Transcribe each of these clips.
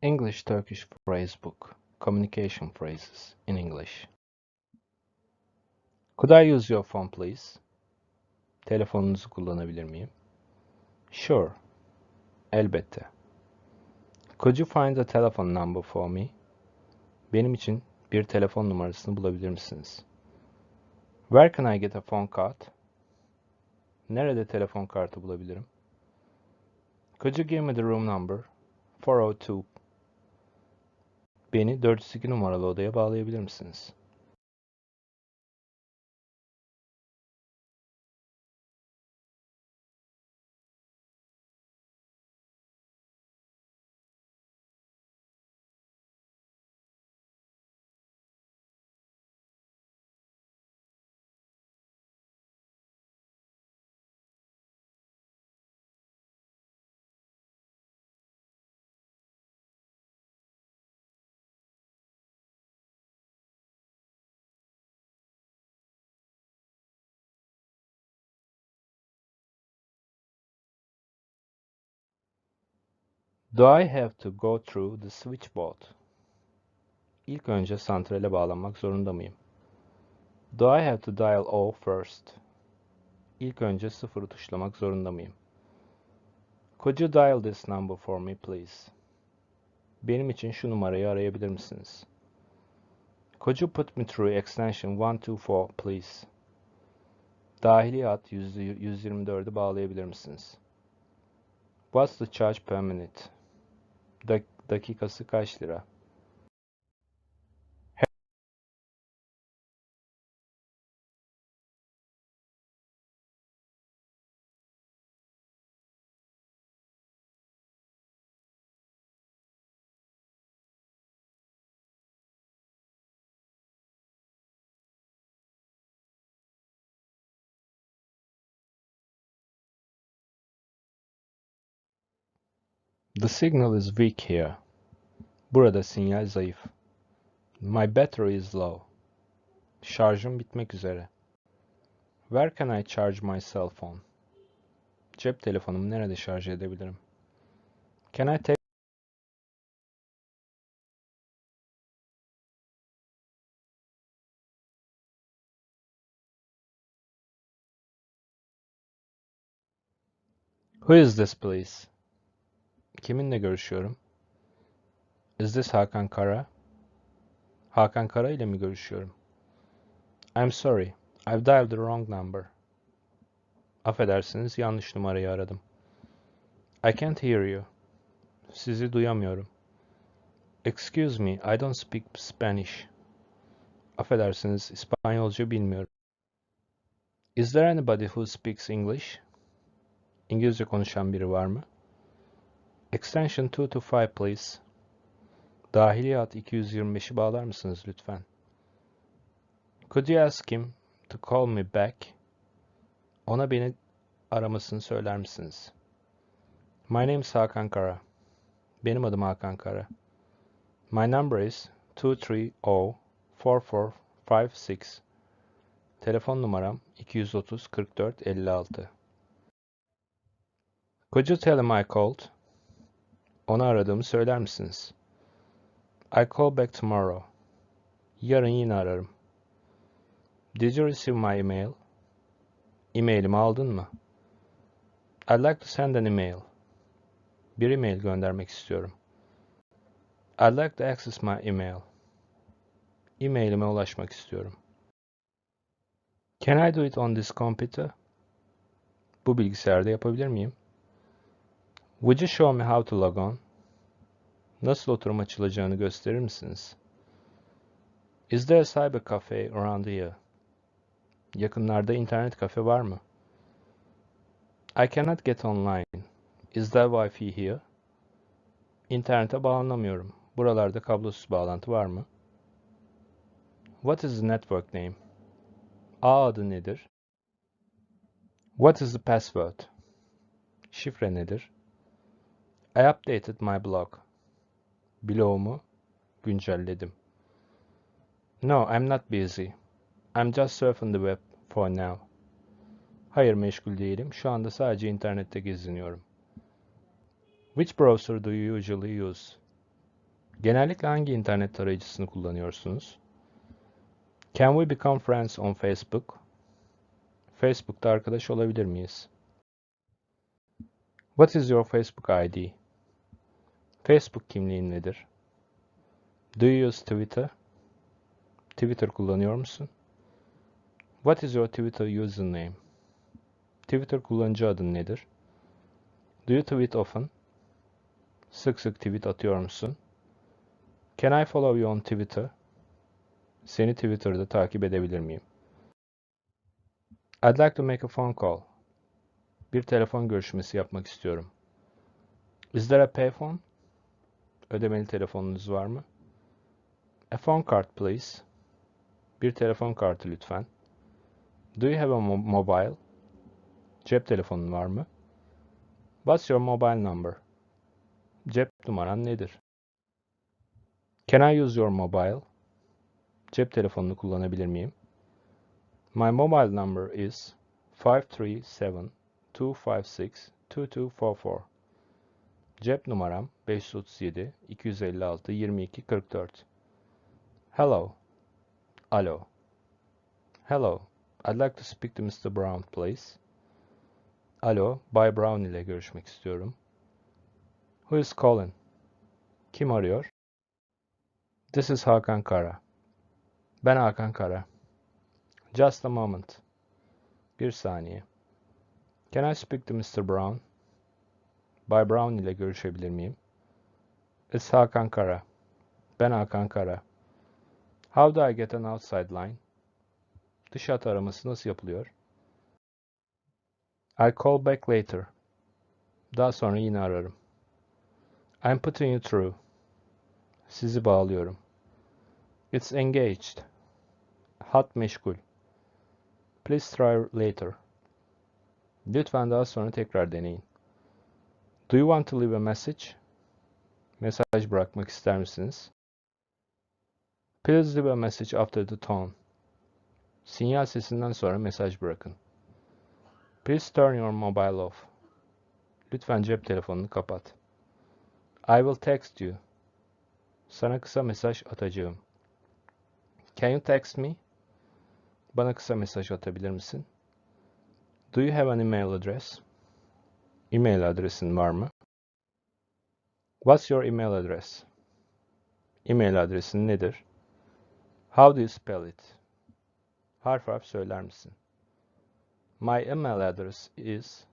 English Turkish Phrase Book Communication Phrases in English. Could I use your phone please? Telefonunuzu kullanabilir miyim? Sure. Elbette. Could you find a telephone number for me? Benim için bir telefon numarasını bulabilir misiniz? Where can I get a phone card? Nerede telefon kartı bulabilirim? Could you give me the room number? 402. Beni 402 numaralı odaya bağlayabilir misiniz? Do I have to go through the switchboard? İlk önce santrale bağlanmak zorunda mıyım? Do I have to dial O first? İlk önce sıfırı tuşlamak zorunda mıyım? Could you dial this number for me please? Benim için şu numarayı arayabilir misiniz? Could you put me through extension 124 please? Dahiliyat 124'ü bağlayabilir misiniz? What's the charge per minute? Dak- dakikası kaç lira? The signal is weak here. Burada sinyal zayıf. My battery is low. Şarjım bitmek üzere. Where can I charge my cell phone? Cep telefonumu nerede şarj edebilirim? Can I take Who is this please? Kiminle görüşüyorum? Is this Hakan Kara? Hakan Kara ile mi görüşüyorum? I'm sorry, I've dialed the wrong number. Affedersiniz, yanlış numarayı aradım. I can't hear you. Sizi duyamıyorum. Excuse me, I don't speak Spanish. Affedersiniz, İspanyolca bilmiyorum. Is there anybody who speaks English? İngilizce konuşan biri var mı? Extension 225 please. Dahiliyat 225'i bağlar mısınız lütfen? Could you ask him to call me back? Ona beni aramasını söyler misiniz? My name is Hakan Kara. Benim adım Hakan Kara. My number is 230-4456. Telefon numaram 230 44 56. Could you tell him I called? Onu aradığımı söyler misiniz? I call back tomorrow. Yarın yine ararım. Did you receive my email? E-mailimi aldın mı? I'd like to send an email. Bir e-mail göndermek istiyorum. I'd like to access my email. E-mailime ulaşmak istiyorum. Can I do it on this computer? Bu bilgisayarda yapabilir miyim? Would you show me how to log on? Nasıl oturum açılacağını gösterir misiniz? Is there a cyber cafe around here? Yakınlarda internet kafe var mı? I cannot get online. Is there Wi-Fi here? İnternete bağlanamıyorum. Buralarda kablosuz bağlantı var mı? What is the network name? Ağ adı nedir? What is the password? Şifre nedir? I updated my blog. Blogumu güncelledim. No, I'm not busy. I'm just surfing the web for now. Hayır meşgul değilim. Şu anda sadece internette geziniyorum. Which browser do you usually use? Genellikle hangi internet tarayıcısını kullanıyorsunuz? Can we become friends on Facebook? Facebook'ta arkadaş olabilir miyiz? What is your Facebook ID? Facebook kimliğin nedir? Do you use Twitter? Twitter kullanıyor musun? What is your Twitter username? Twitter kullanıcı adın nedir? Do you tweet often? Sık sık tweet atıyor musun? Can I follow you on Twitter? Seni Twitter'da takip edebilir miyim? I'd like to make a phone call. Bir telefon görüşmesi yapmak istiyorum. Is there a payphone? Ödemeli telefonunuz var mı? A phone card please. Bir telefon kartı lütfen. Do you have a mo- mobile? Cep telefonun var mı? What's your mobile number? Cep numaran nedir? Can I use your mobile? Cep telefonunu kullanabilir miyim? My mobile number is 537-256-2244. Cep numaram 537 256 22 44. Hello. Alo. Hello. I'd like to speak to Mr. Brown, please. Alo, Bay Brown ile görüşmek istiyorum. Who is calling? Kim arıyor? This is Hakan Kara. Ben Hakan Kara. Just a moment. Bir saniye. Can I speak to Mr. Brown? Bay Brown ile görüşebilir miyim? It's Hakan Kara. Ben Hakan Kara. How do I get an outside line? Dış hat araması nasıl yapılıyor? I'll call back later. Daha sonra yine ararım. I'm putting you through. Sizi bağlıyorum. It's engaged. Hat meşgul. Please try later. Lütfen daha sonra tekrar deneyin. Do you want to leave a message? Mesaj bırakmak ister misiniz? Please leave a message after the tone. Sinyal sesinden sonra mesaj bırakın. Please turn your mobile off. Lütfen cep telefonunu kapat. I will text you. Sana kısa mesaj atacağım. Can you text me? Bana kısa mesaj atabilir misin? Do you have an email address? E-mail adresin var mı? What's your email address? E-mail adresin nedir? How do you spell it? Harf harf söyler misin? My email address is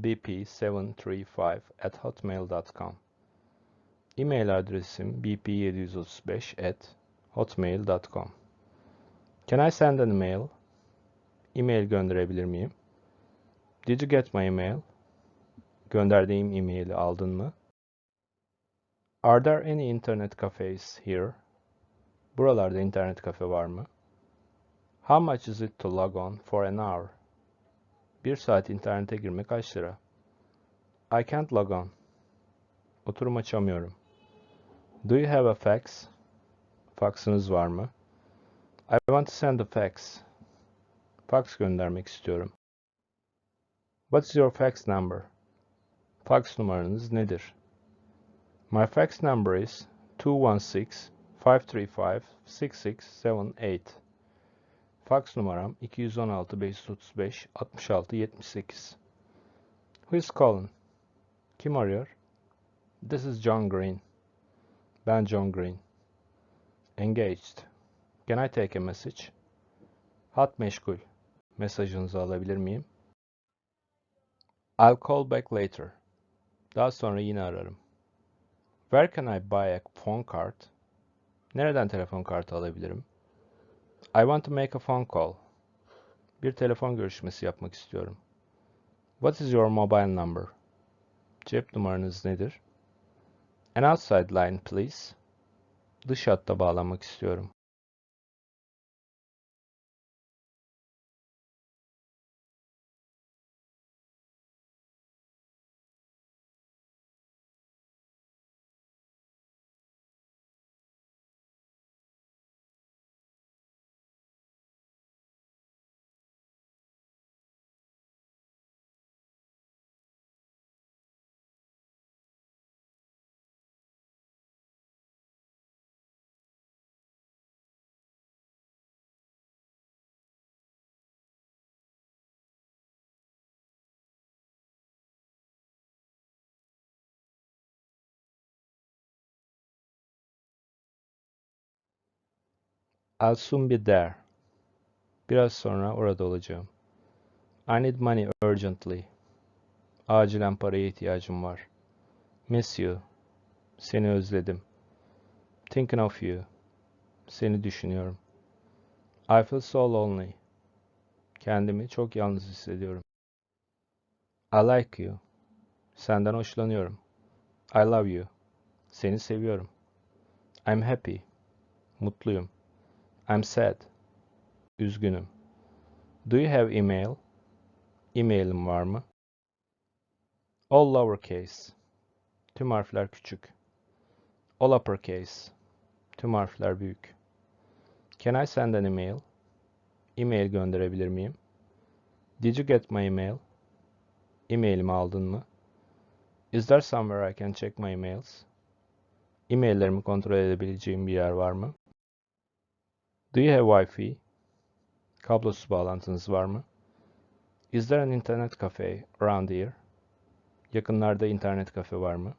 bp735 at hotmail.com. E-mail adresim bp735 at hotmail.com. Can I send an email? E-mail gönderebilir miyim? Did you get my email? Gönderdiğim e-maili aldın mı? Are there any internet cafes here? Buralarda internet kafe var mı? How much is it to log on for an hour? Bir saat internete girmek kaç lira? I can't log on. Oturum açamıyorum. Do you have a fax? Faksınız var mı? I want to send a fax. Fax göndermek istiyorum. What's your fax number? Fax numaranız nedir? My fax number is 216-535-6678. Fax numaram 216 535 66 78. Who is calling? Kim arıyor? This is John Green. Ben John Green. Engaged. Can I take a message? Hat meşgul. Mesajınızı alabilir miyim? I'll call back later. Daha sonra yine ararım. Where can I buy a phone card? Nereden telefon kartı alabilirim? I want to make a phone call. Bir telefon görüşmesi yapmak istiyorum. What is your mobile number? Cep numaranız nedir? An outside line please. Dış hatta bağlanmak istiyorum. I'll soon be there. Biraz sonra orada olacağım. I need money urgently. Acilen paraya ihtiyacım var. Miss you. Seni özledim. Thinking of you. Seni düşünüyorum. I feel so lonely. Kendimi çok yalnız hissediyorum. I like you. Senden hoşlanıyorum. I love you. Seni seviyorum. I'm happy. Mutluyum. I'm sad. Üzgünüm. Do you have email? E-mail'im var mı? All lowercase. Tüm harfler küçük. All uppercase. Tüm harfler büyük. Can I send an email? E-mail gönderebilir miyim? Did you get my email? E-mailimi aldın mı? Is there somewhere I can check my emails? E-maillerimi kontrol edebileceğim bir yer var mı? Do you have Wi-Fi? Kablosuz bağlantınız var mı? Is there an internet cafe around here? Yakınlarda internet kafe var mı?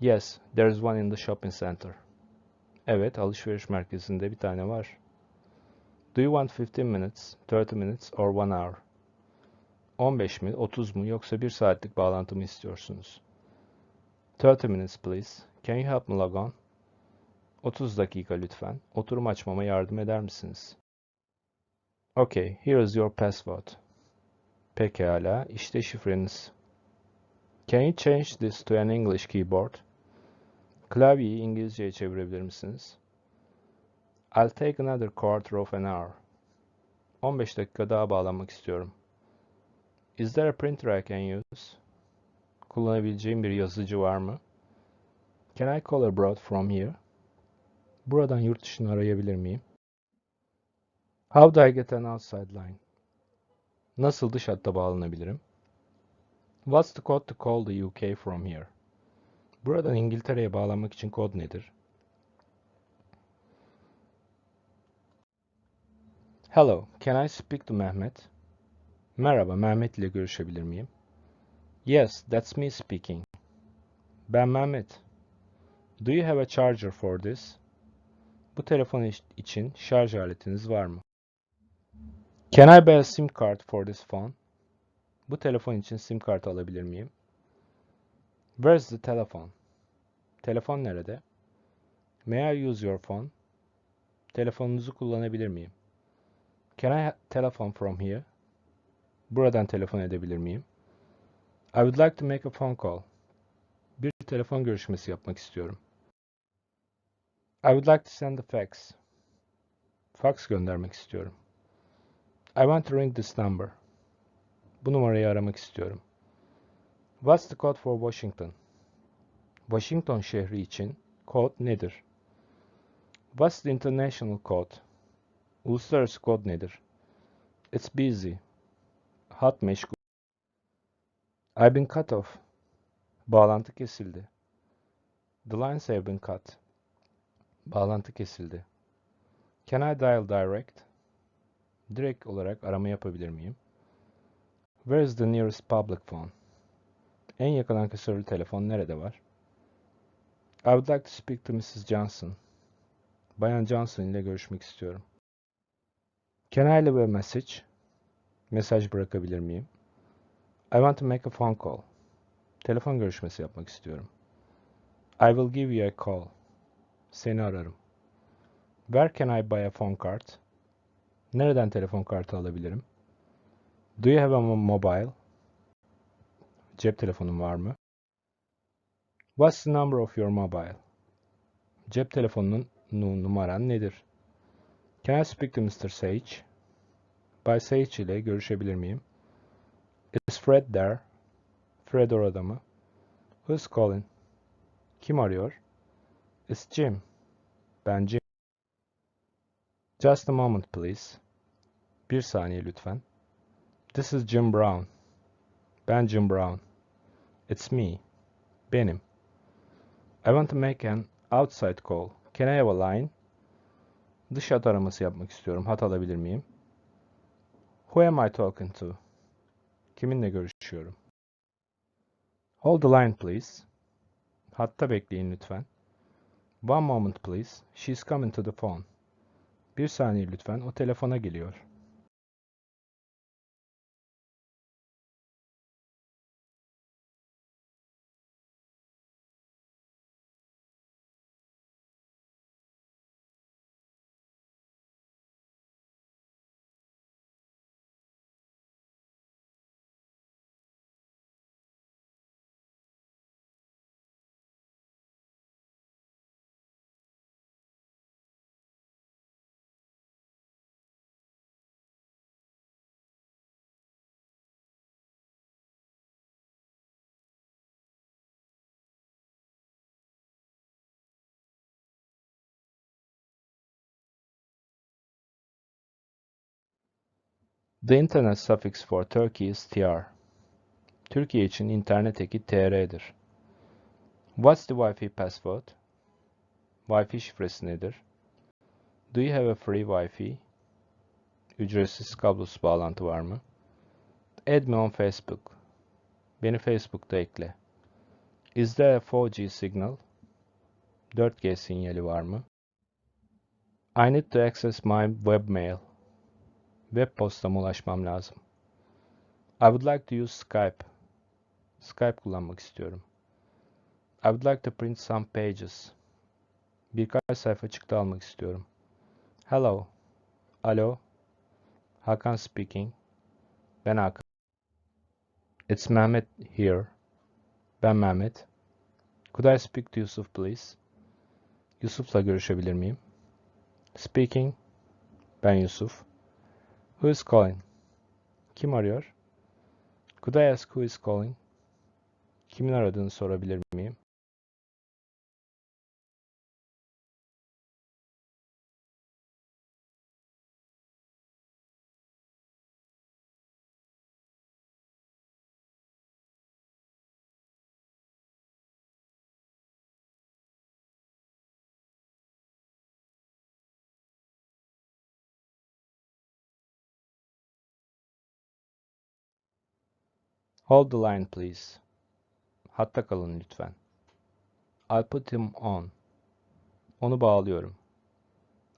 Yes, there is one in the shopping center. Evet, alışveriş merkezinde bir tane var. Do you want 15 minutes, 30 minutes or 1 hour? 15 mi, 30 mu yoksa 1 saatlik bağlantı mı istiyorsunuz? 30 minutes please. Can you help me log on? 30 dakika lütfen. Oturum açmama yardım eder misiniz? Okay, here is your password. Pekala, işte şifreniz. Can you change this to an English keyboard? Klavyeyi İngilizceye çevirebilir misiniz? I'll take another quarter of an hour. 15 dakika daha bağlanmak istiyorum. Is there a printer I can use? Kullanabileceğim bir yazıcı var mı? Can I call abroad from here? Buradan yurt dışını arayabilir miyim? How do I get an outside line? Nasıl dış hatta bağlanabilirim? What's the code to call the UK from here? Buradan İngiltere'ye bağlanmak için kod nedir? Hello, can I speak to Mehmet? Merhaba, Mehmet ile görüşebilir miyim? Yes, that's me speaking. Ben Mehmet. Do you have a charger for this? Bu telefon için şarj aletiniz var mı? Can I buy a SIM card for this phone? Bu telefon için sim kart alabilir miyim? Where's the telephone? Telefon nerede? May I use your phone? Telefonunuzu kullanabilir miyim? Can I telephone from here? Buradan telefon edebilir miyim? I would like to make a phone call. Bir telefon görüşmesi yapmak istiyorum. I would like to send a fax. Fax göndermek istiyorum. I want to ring this number. Bu numarayı aramak istiyorum. What's the code for Washington? Washington şehri için kod nedir? What's the international code? Uluslararası kod nedir? It's busy. Hat meşgul. I've been cut off. Bağlantı kesildi. The lines have been cut. Bağlantı kesildi. Can I dial direct? Direkt olarak arama yapabilir miyim? Where is the nearest public phone? En yakın ankesörlü telefon nerede var? I would like to speak to Mrs. Johnson. Bayan Johnson ile görüşmek istiyorum. Can I leave a message? Mesaj bırakabilir miyim? I want to make a phone call. Telefon görüşmesi yapmak istiyorum. I will give you a call. Seni ararım. Where can I buy a phone card? Nereden telefon kartı alabilirim? Do you have a mo- mobile? Cep telefonun var mı? What's the number of your mobile? Cep telefonunun nu- numaran nedir? Can I speak to Mr. Sage? Bay Sage ile görüşebilir miyim? Is Fred there? Fred orada mı? Who's calling? Kim arıyor? It's Jim. Ben Jim. Just a moment please. Bir saniye lütfen. This is Jim Brown. Ben Jim Brown. It's me. Benim. I want to make an outside call. Can I have a line? Dış hat araması yapmak istiyorum. Hat alabilir miyim? Who am I talking to? Kiminle görüşüyorum? Hold the line please. Hatta bekleyin lütfen. One moment please. She's coming to the phone. Bir saniye lütfen, o telefona geliyor. The internet suffix for Turkey is tr. Türkiye için internet eki tr'dir. What's the Wi-Fi password? Wi-Fi şifresi nedir? Do you have a free Wi-Fi? Ücretsiz kablosuz bağlantı var mı? Add me on Facebook. Beni Facebook'ta ekle. Is there a 4G signal? 4G sinyali var mı? I need to access my webmail. Web postama ulaşmam lazım. I would like to use Skype. Skype kullanmak istiyorum. I would like to print some pages. Birkaç sayfa çıktı almak istiyorum. Hello. Alo. Hakan speaking. Ben Hakan. It's Mehmet here. Ben Mehmet. Could I speak to Yusuf please? Yusuf'la görüşebilir miyim? Speaking. Ben Yusuf. Who is calling? Kim arıyor? Could I ask who is calling? Kimin aradığını sorabilir miyim? Hold the line please. Hatta kalın lütfen. I'll put him on. Onu bağlıyorum.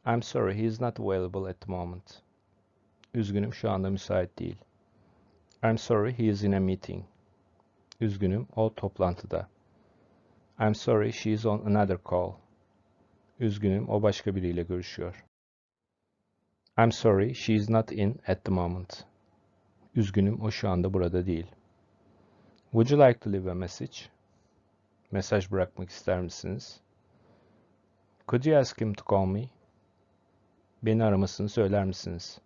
I'm sorry, he is not available at the moment. Üzgünüm, şu anda müsait değil. I'm sorry, he is in a meeting. Üzgünüm, o toplantıda. I'm sorry, she is on another call. Üzgünüm, o başka biriyle görüşüyor. I'm sorry, she is not in at the moment. Üzgünüm, o şu anda burada değil. Would you like to leave a message? Mesaj bırakmak ister misiniz? Could you ask him to call me? Beni aramasını söyler misiniz?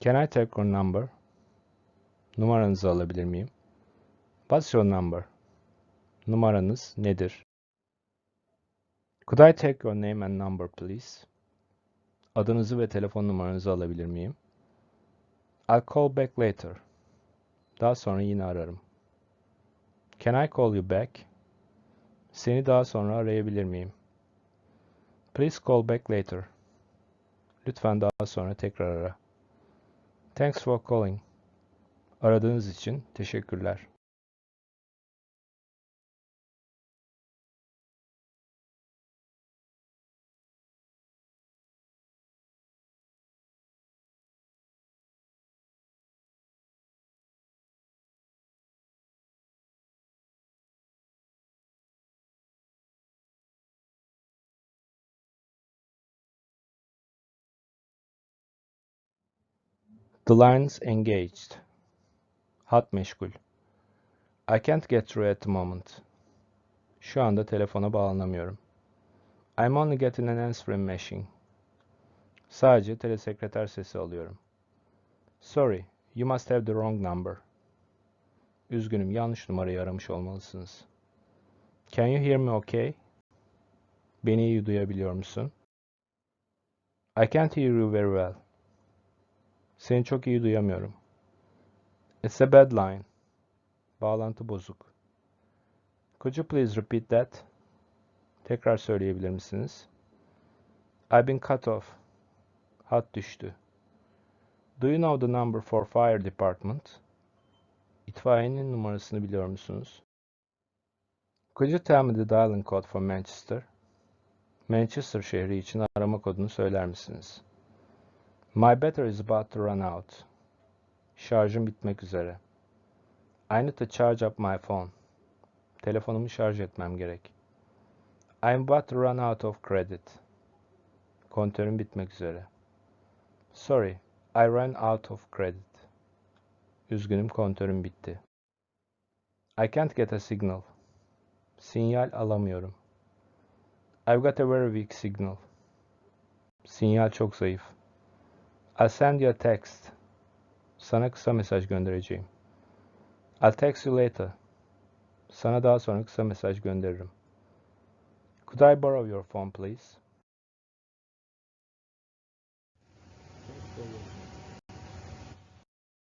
Can I take your number? Numaranızı alabilir miyim? What's your number? Numaranız nedir? Could I take your name and number please? Adınızı ve telefon numaranızı alabilir miyim? I'll call back later. Daha sonra yine ararım. Can I call you back? Seni daha sonra arayabilir miyim? Please call back later. Lütfen daha sonra tekrar ara. Thanks for calling. Aradığınız için teşekkürler. The lines engaged. Hat meşgul. I can't get through at the moment. Şu anda telefona bağlanamıyorum. I'm only getting an answering machine. Sadece telesekreter sesi alıyorum. Sorry, you must have the wrong number. Üzgünüm, yanlış numarayı aramış olmalısınız. Can you hear me okay? Beni iyi duyabiliyor musun? I can't hear you very well. Seni çok iyi duyamıyorum. It's a bad line. Bağlantı bozuk. Could you please repeat that? Tekrar söyleyebilir misiniz? I've been cut off. Hat düştü. Do you know the number for fire department? İtfaiyenin numarasını biliyor musunuz? Could you tell me the dialing code for Manchester? Manchester şehri için arama kodunu söyler misiniz? My battery is about to run out. Şarjım bitmek üzere. I need to charge up my phone. Telefonumu şarj etmem gerek. I'm about to run out of credit. Kontörüm bitmek üzere. Sorry, I ran out of credit. Üzgünüm kontörüm bitti. I can't get a signal. Sinyal alamıyorum. I've got a very weak signal. Sinyal çok zayıf. I'll send you a text. Sana kısa mesaj göndereceğim. I'll text you later. Sana daha sonra kısa mesaj gönderirim. Could I borrow your phone please?